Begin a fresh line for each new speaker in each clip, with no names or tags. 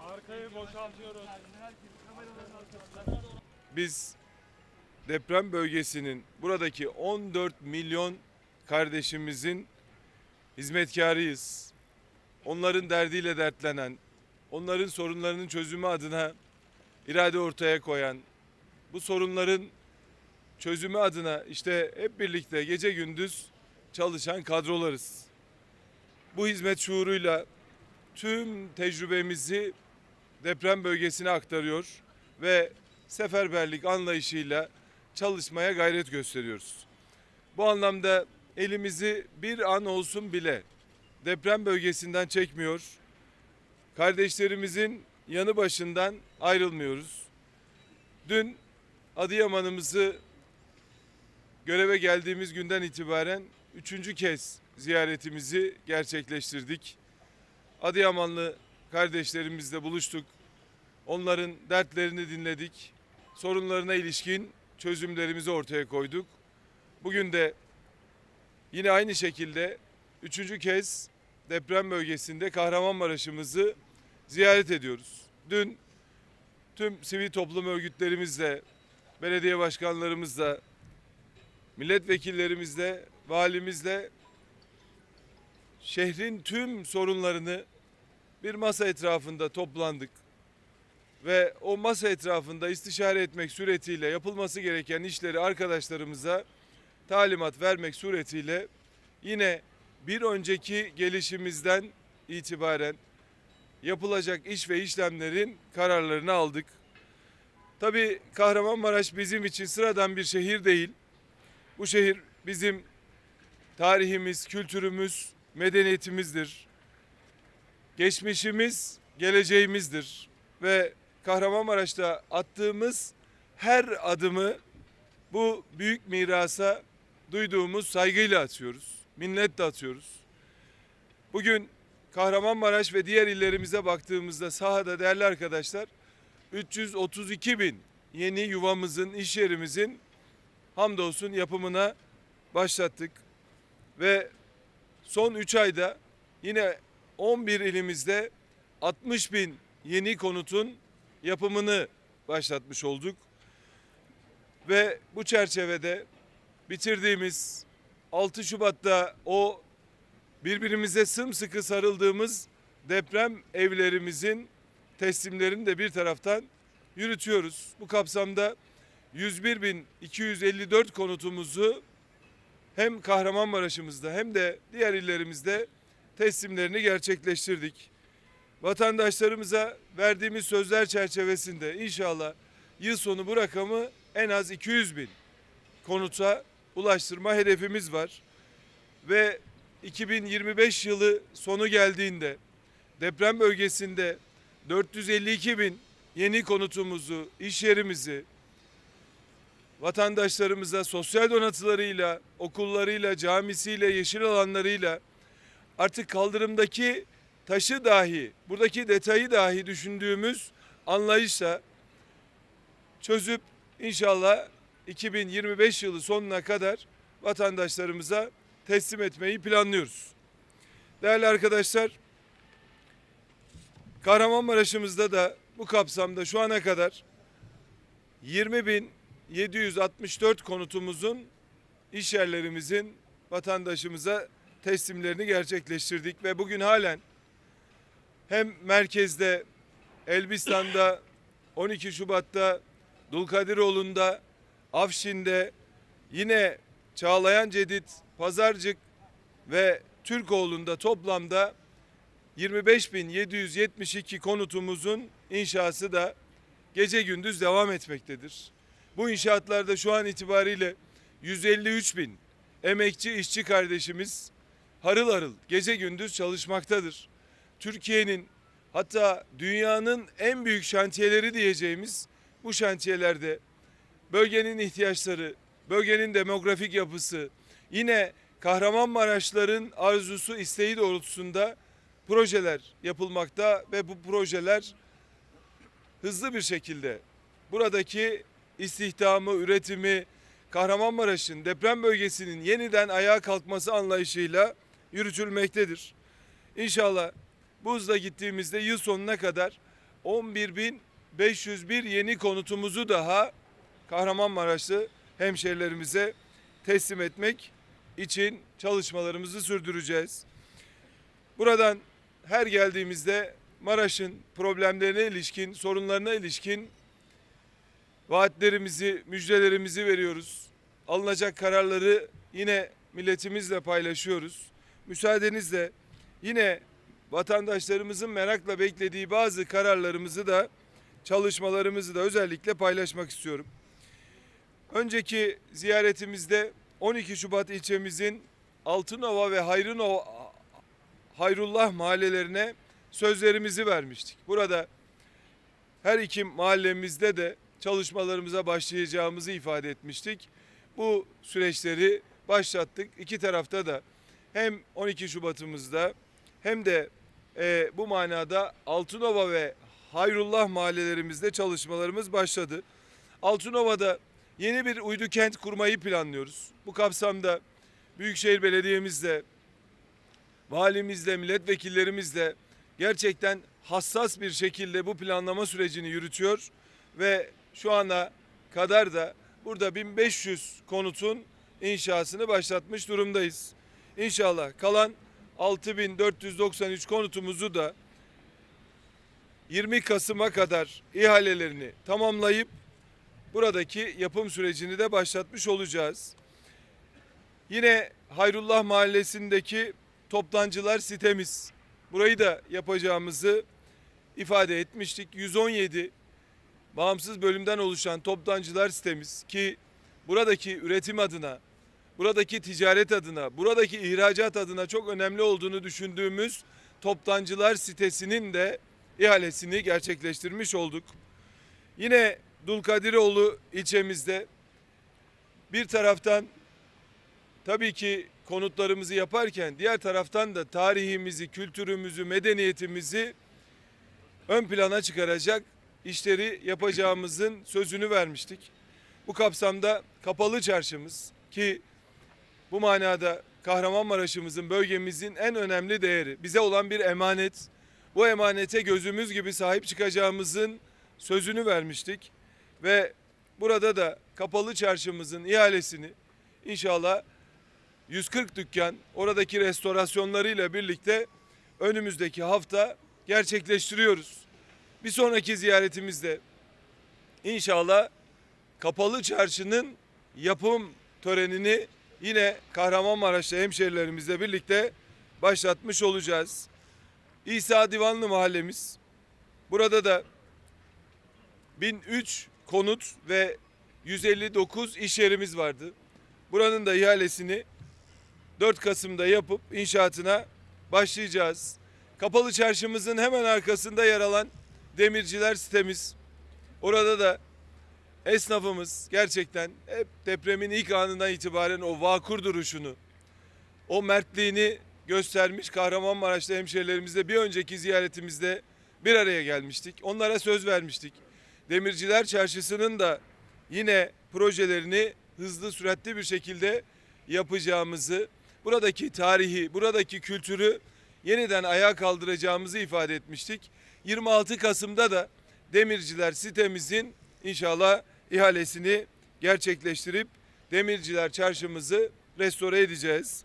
Arkayı boşaltıyoruz.
Biz deprem bölgesinin buradaki 14 milyon kardeşimizin hizmetkarıyız. Onların derdiyle dertlenen, onların sorunlarının çözümü adına irade ortaya koyan, bu sorunların çözümü adına işte hep birlikte gece gündüz çalışan kadrolarız. Bu hizmet şuuruyla tüm tecrübemizi deprem bölgesine aktarıyor ve seferberlik anlayışıyla çalışmaya gayret gösteriyoruz. Bu anlamda elimizi bir an olsun bile deprem bölgesinden çekmiyor. Kardeşlerimizin yanı başından ayrılmıyoruz. Dün Adıyaman'ımızı göreve geldiğimiz günden itibaren üçüncü kez ziyaretimizi gerçekleştirdik. Adıyamanlı kardeşlerimizle buluştuk. Onların dertlerini dinledik. Sorunlarına ilişkin çözümlerimizi ortaya koyduk. Bugün de yine aynı şekilde üçüncü kez deprem bölgesinde Kahramanmaraş'ımızı ziyaret ediyoruz. Dün tüm sivil toplum örgütlerimizle, belediye başkanlarımızla, milletvekillerimizle, valimizle şehrin tüm sorunlarını bir masa etrafında toplandık ve o masa etrafında istişare etmek suretiyle yapılması gereken işleri arkadaşlarımıza talimat vermek suretiyle yine bir önceki gelişimizden itibaren yapılacak iş ve işlemlerin kararlarını aldık. Tabii Kahramanmaraş bizim için sıradan bir şehir değil. Bu şehir bizim tarihimiz, kültürümüz, medeniyetimizdir. Geçmişimiz, geleceğimizdir ve Kahramanmaraş'ta attığımız her adımı bu büyük mirasa duyduğumuz saygıyla atıyoruz. Minnetle atıyoruz. Bugün Kahramanmaraş ve diğer illerimize baktığımızda sahada değerli arkadaşlar 332 bin yeni yuvamızın, iş yerimizin hamdolsun yapımına başlattık. Ve son 3 ayda yine 11 ilimizde 60 bin yeni konutun yapımını başlatmış olduk. Ve bu çerçevede bitirdiğimiz 6 Şubat'ta o birbirimize sımsıkı sarıldığımız deprem evlerimizin teslimlerini de bir taraftan yürütüyoruz. Bu kapsamda 101.254 konutumuzu hem Kahramanmaraş'ımızda hem de diğer illerimizde teslimlerini gerçekleştirdik. Vatandaşlarımıza verdiğimiz sözler çerçevesinde inşallah yıl sonu bu rakamı en az 200 bin konuta ulaştırma hedefimiz var. Ve 2025 yılı sonu geldiğinde deprem bölgesinde 452 bin yeni konutumuzu, iş yerimizi, vatandaşlarımıza sosyal donatılarıyla, okullarıyla, camisiyle, yeşil alanlarıyla artık kaldırımdaki taşı dahi, buradaki detayı dahi düşündüğümüz anlayışla çözüp inşallah 2025 yılı sonuna kadar vatandaşlarımıza teslim etmeyi planlıyoruz. Değerli arkadaşlar, Kahramanmaraş'ımızda da bu kapsamda şu ana kadar 20.764 konutumuzun iş yerlerimizin vatandaşımıza teslimlerini gerçekleştirdik ve bugün halen hem merkezde Elbistan'da 12 Şubat'ta Dulkadiroğlu'nda Afşin'de yine Çağlayan Cedid, Pazarcık ve Türkoğlu'nda toplamda 25.772 konutumuzun inşası da gece gündüz devam etmektedir. Bu inşaatlarda şu an itibariyle 153 bin emekçi işçi kardeşimiz harıl harıl gece gündüz çalışmaktadır. Türkiye'nin hatta dünyanın en büyük şantiyeleri diyeceğimiz bu şantiyelerde bölgenin ihtiyaçları, bölgenin demografik yapısı, yine Kahramanmaraşların arzusu, isteği doğrultusunda projeler yapılmakta ve bu projeler hızlı bir şekilde buradaki istihdamı, üretimi, Kahramanmaraş'ın deprem bölgesinin yeniden ayağa kalkması anlayışıyla yürütülmektedir. İnşallah Bu hızla gittiğimizde yıl sonuna kadar 11.501 yeni konutumuzu daha Kahramanmaraşlı hemşerilerimize teslim etmek için çalışmalarımızı sürdüreceğiz. Buradan her geldiğimizde Maraş'ın problemlerine ilişkin, sorunlarına ilişkin vaatlerimizi, müjdelerimizi veriyoruz. Alınacak kararları yine milletimizle paylaşıyoruz. Müsaadenizle yine vatandaşlarımızın merakla beklediği bazı kararlarımızı da çalışmalarımızı da özellikle paylaşmak istiyorum. Önceki ziyaretimizde 12 Şubat ilçemizin Altınova ve Hayrınova Hayrullah mahallelerine sözlerimizi vermiştik. Burada her iki mahallemizde de çalışmalarımıza başlayacağımızı ifade etmiştik. Bu süreçleri başlattık. İki tarafta da hem 12 Şubat'ımızda hem de e, bu manada Altınova ve Hayrullah mahallelerimizde çalışmalarımız başladı. Altınova'da yeni bir uydu kent kurmayı planlıyoruz. Bu kapsamda Büyükşehir Belediye'mizle, valimizle, milletvekillerimizle gerçekten hassas bir şekilde bu planlama sürecini yürütüyor ve şu ana kadar da burada 1500 konutun inşasını başlatmış durumdayız. İnşallah kalan 6493 konutumuzu da 20 Kasım'a kadar ihalelerini tamamlayıp buradaki yapım sürecini de başlatmış olacağız. Yine Hayrullah Mahallesi'ndeki toptancılar sitemiz. Burayı da yapacağımızı ifade etmiştik. 117 bağımsız bölümden oluşan toptancılar sitemiz ki buradaki üretim adına, buradaki ticaret adına, buradaki ihracat adına çok önemli olduğunu düşündüğümüz toptancılar sitesinin de ihalesini gerçekleştirmiş olduk. Yine Dulkadiroğlu ilçemizde bir taraftan tabii ki konutlarımızı yaparken diğer taraftan da tarihimizi, kültürümüzü, medeniyetimizi ön plana çıkaracak işleri yapacağımızın sözünü vermiştik. Bu kapsamda kapalı çarşımız ki bu manada Kahramanmaraş'ımızın, bölgemizin en önemli değeri, bize olan bir emanet. Bu emanete gözümüz gibi sahip çıkacağımızın sözünü vermiştik ve burada da kapalı çarşımızın ihalesini inşallah 140 dükkan oradaki restorasyonlarıyla birlikte önümüzdeki hafta gerçekleştiriyoruz. Bir sonraki ziyaretimizde inşallah kapalı çarşının yapım törenini yine Kahramanmaraş'ta hemşerilerimizle birlikte başlatmış olacağız. İsa Divanlı mahallemiz. Burada da 1003 konut ve 159 iş yerimiz vardı. Buranın da ihalesini 4 Kasım'da yapıp inşaatına başlayacağız. Kapalı çarşımızın hemen arkasında yer alan demirciler sitemiz. Orada da esnafımız gerçekten hep depremin ilk anından itibaren o vakur duruşunu, o mertliğini göstermiş Kahramanmaraş'ta hemşerilerimizle bir önceki ziyaretimizde bir araya gelmiştik. Onlara söz vermiştik. Demirciler Çarşısı'nın da yine projelerini hızlı süratli bir şekilde yapacağımızı, buradaki tarihi, buradaki kültürü yeniden ayağa kaldıracağımızı ifade etmiştik. 26 Kasım'da da Demirciler sitemizin inşallah ihalesini gerçekleştirip Demirciler Çarşımızı restore edeceğiz.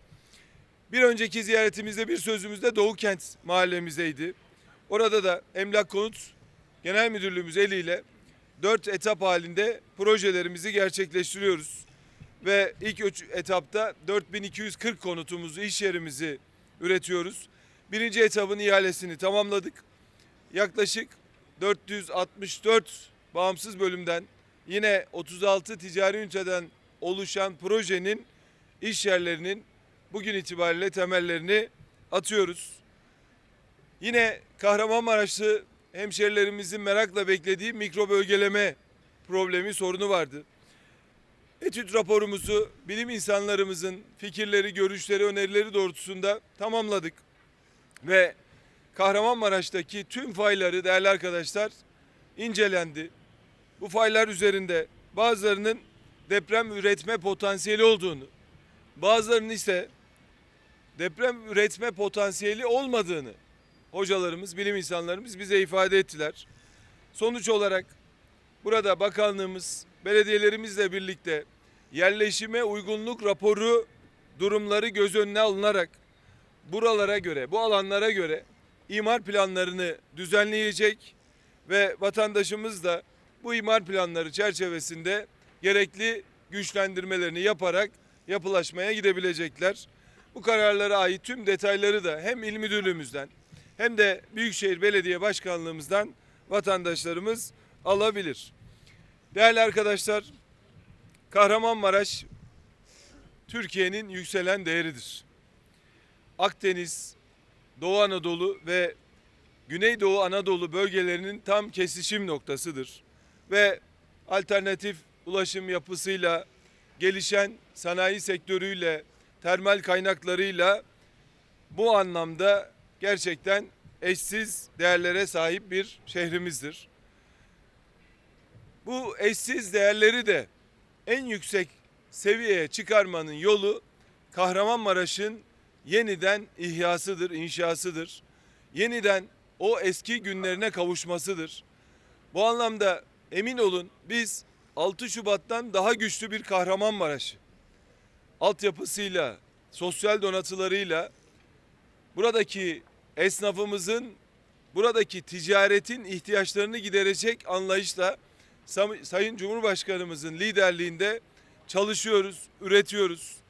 Bir önceki ziyaretimizde bir sözümüzde Doğu Kent mahallemizdeydi. Orada da Emlak Konut Genel Müdürlüğümüz eliyle dört etap halinde projelerimizi gerçekleştiriyoruz. Ve ilk üç etapta 4240 konutumuzu, iş yerimizi üretiyoruz. Birinci etabın ihalesini tamamladık. Yaklaşık 464 bağımsız bölümden yine 36 ticari üniteden oluşan projenin iş yerlerinin bugün itibariyle temellerini atıyoruz. Yine Kahramanmaraşlı hemşerilerimizin merakla beklediği mikro bölgeleme problemi sorunu vardı. Etüt raporumuzu bilim insanlarımızın fikirleri, görüşleri, önerileri doğrultusunda tamamladık. Ve Kahramanmaraş'taki tüm fayları değerli arkadaşlar incelendi. Bu faylar üzerinde bazılarının deprem üretme potansiyeli olduğunu, bazılarının ise deprem üretme potansiyeli olmadığını hocalarımız, bilim insanlarımız bize ifade ettiler. Sonuç olarak burada bakanlığımız, belediyelerimizle birlikte yerleşime uygunluk raporu durumları göz önüne alınarak buralara göre, bu alanlara göre imar planlarını düzenleyecek ve vatandaşımız da bu imar planları çerçevesinde gerekli güçlendirmelerini yaparak yapılaşmaya gidebilecekler. Bu kararlara ait tüm detayları da hem il müdürlüğümüzden hem de Büyükşehir Belediye Başkanlığımızdan vatandaşlarımız alabilir. Değerli arkadaşlar, Kahramanmaraş Türkiye'nin yükselen değeridir. Akdeniz, Doğu Anadolu ve Güneydoğu Anadolu bölgelerinin tam kesişim noktasıdır. Ve alternatif ulaşım yapısıyla, gelişen sanayi sektörüyle, termal kaynaklarıyla bu anlamda gerçekten eşsiz değerlere sahip bir şehrimizdir. Bu eşsiz değerleri de en yüksek seviyeye çıkarmanın yolu Kahramanmaraş'ın yeniden ihyasıdır, inşasıdır. Yeniden o eski günlerine kavuşmasıdır. Bu anlamda emin olun biz 6 Şubat'tan daha güçlü bir Kahramanmaraş altyapısıyla, sosyal donatılarıyla buradaki esnafımızın buradaki ticaretin ihtiyaçlarını giderecek anlayışla Sayın Cumhurbaşkanımızın liderliğinde çalışıyoruz, üretiyoruz.